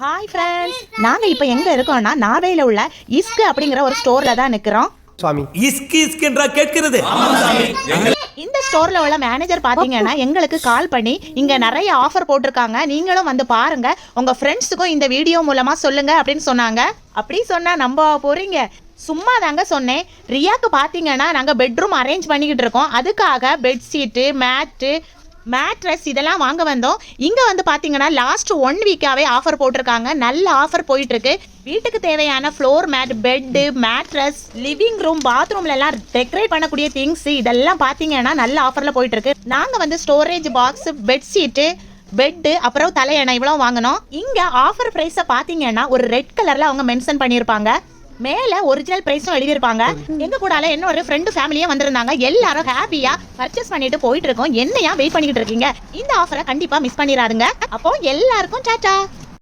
Hi friends நாங்க இப்போ எங்க இருக்கோம்னா நார்வேல உள்ள இஸ்க் அப்படிங்கிற ஒரு ஸ்டோர்ல தான் நிக்கிறோம். சுவாமி. இஸ்கி இஸ்கென்றா கேட்கிறது. இந்த ஸ்டோர்ல உள்ள மேனேஜர் பாத்தீங்கன்னா எங்களுக்கு கால் பண்ணி இங்க நிறைய ஆஃபர் போட்டிருக்காங்க. நீங்களும் வந்து பாருங்க. உங்க ஃப்ரெண்ட்ஸுக்கும் இந்த வீடியோ மூலமா சொல்லுங்க அப்படின்னு சொன்னாங்க. அப்படி சொன்னா நம்ப போறீங்க. சும்மா தாங்க சொன்னேன். ரியாக்கு பார்த்தீங்கன்னா நாங்கள் பெட்ரூம் அரேஞ்ச் பண்ணிக்கிட்டு இருக்கோம். அதுக்காக பெட்ஷீட்டு மேட்டு மேட்ரஸ் இதெல்லாம் வாங்க வந்தோம். இங்கே வந்து பார்த்தீங்கன்னா லாஸ்ட் ஒன் வீக்காகவே ஆஃபர் போட்டிருக்காங்க. நல்ல ஆஃபர் போயிட்டுருக்கு. வீட்டுக்கு தேவையான floor mat bed mattress living room பாத்ரூம்ல எல்லாம் டெக்கரேட் பண்ணக்கூடிய திங்ஸ் இதெல்லாம் பார்த்தீங்கன்னா நல்ல ஆஃபரில் போயிட்டுருக்கு. நாங்கள் வந்து ஸ்டோரேஜ் பாக்ஸ் பெட்ஷீட்டு பெட்டு அப்புறம் தலையணை இவ்வளோ வாங்கினோம். இங்கே ஆஃபர் ப்ரைஸை பார்த்தீங்கன்னா ஒரு ரெட் கலரில் அவங்க மென்ஷன் பண்ணியிருப்பாங்க. மேல ஒரிஜினல் பிரைஸும் எழுதியிருப்பாங்க. எங்க கூடால என்னோட ஃப்ரெண்டு ஃபேமிலியா வந்திருந்தாங்க. எல்லாரும் ஹாப்பியா பர்ச்சேஸ் பண்ணிட்டு போயிட்டு இருக்கோம். என்னையா வெயிட் பண்ணிக்கிட்டு இருக்கீங்க? இந்த ஆஃபரை கண்டிப்பா மிஸ் பண்ணிடாதுங்க. அப்போ எல்லாருக்கும் டாடா